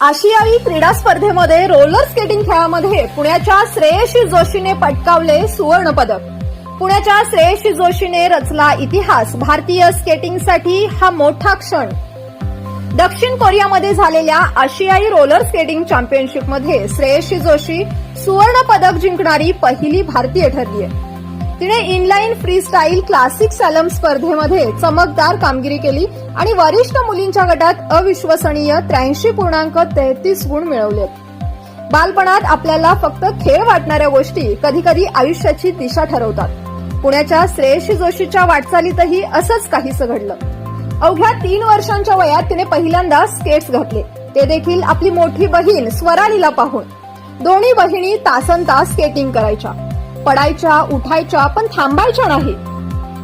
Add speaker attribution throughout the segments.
Speaker 1: आशियाई क्रीडा स्पर्धेमध्ये रोलर स्केटिंग खेळामध्ये पुण्याच्या श्रेयशी जोशीने पटकावले सुवर्ण पदक. पुण्याच्या श्रेयशी जोशीने रचला इतिहास. भारतीय स्केटिंगसाठी हा मोठा क्षण. दक्षिण कोरियामध्ये झालेल्या आशियाई रोलर स्केटिंग चॅम्पियनशिपमध्ये श्रेयशी जोशी सुवर्ण पदक जिंकणारी पहिली भारतीय ठरली आहे तिने inline freestyle classic slalom स्पर्धेमध्ये चमकदार कामगिरी केली आणि वरिष्ठ मुलींच्या गटात अविश्वसनीय त्र्याऐंशी पूर्णांक तेहतीस गुण मिळवले. बालपणात आपल्याला फक्त खेळ वाटणाऱ्या गोष्टी कधी कधी आयुष्याची दिशा ठरवतात. पुण्याच्या श्रेयशी जोशीच्या वाटचालीतही असंच काहीसं घडलं. अवघ्या तीन वर्षांच्या वयात तिने पहिल्यांदा स्केट्स घातले. ते देखील आपली मोठी बहीण स्वरालीला पाहून. दोन्ही बहिणी तासन तास स्केटिंग करायच्या. पडायच्या उठायच्या पण थांबायच्या नाही.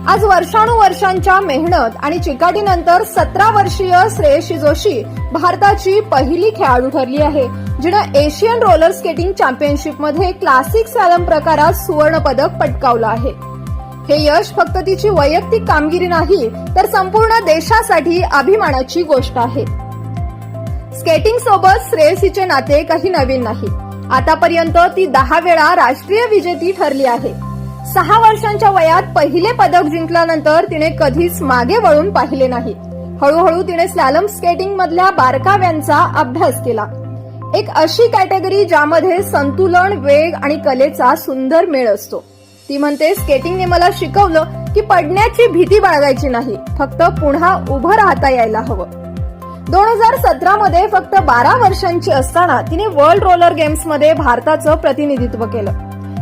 Speaker 1: आज वर्षानुवर्षांच्या मेहनत आणि चिकाटीनंतर सतरा वर्षीय श्रेयशी जोशी भारताची पहिली खेळाडू ठरली आहे जिनं एशियन रोलर स्केटिंग चॅम्पियनशिपमध्ये क्लासिक सॅलम प्रकारात सुवर्ण पदक पटकावलं आहे. हे यश फक्त तिची वैयक्तिक कामगिरी नाही तर संपूर्ण देशासाठी अभिमानाची गोष्ट आहे. स्केटिंग सोबत श्रेयसीचे नाते काही नवीन नाही. आतापर्यंत ती दहा वेळा राष्ट्रीय विजेती ठरली आहे. सहा वर्षांच्या वयात पहिले पदक जिंकल्यानंतर तिने कधीच मागे वळून पाहिले नाही. हळूहळू तिने स्लॅलम स्केटिंग मधल्या बारकाव्यांचा अभ्यास केला. एक अशी कॅटेगरी ज्यामध्ये संतुलन वेग आणि कलेचा सुंदर मेळ असतो. ती म्हणते स्केटिंगने मला शिकवलं की पडण्याची भीती बाळगायची नाही. फक्त पुन्हा उभं राहता यायला हवं. दोन हजार सतरा मध्ये फक्त बारा वर्षांची असताना तिने वर्ल्ड रोलर गेम्समध्ये भारताचं प्रतिनिधित्व केलं.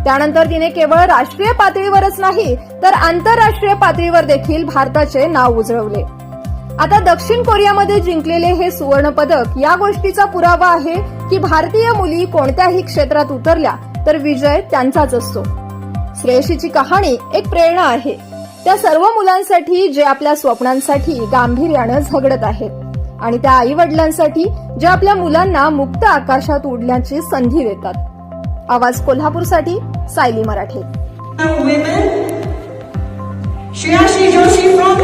Speaker 1: त्यानंतर तिने केवळ राष्ट्रीय पातळीवरच नाही तर आंतरराष्ट्रीय पातळीवर देखील भारताचे नाव उजळवले. आता दक्षिण कोरियामध्ये जिंकलेले हे सुवर्ण पदक या गोष्टीचा पुरावा आहे की भारतीय मुली कोणत्याही क्षेत्रात उतरल्या तर विजय त्यांचाच असतो. श्रेयशीची कहाणी एक प्रेरणा आहे. त्या सर्व मुलांसाठी जे आपल्या स्वप्नांसाठी गांभीर्यानं झगडत आहेत. आणि त्या आई वडिलांसाठी जे आपल्या मुलांना मुक्त आकाशात उडण्याची संधी देतात आवाज कोल्हापूरसाठी सायली मराठे
Speaker 2: women. Shreyashi Joshi from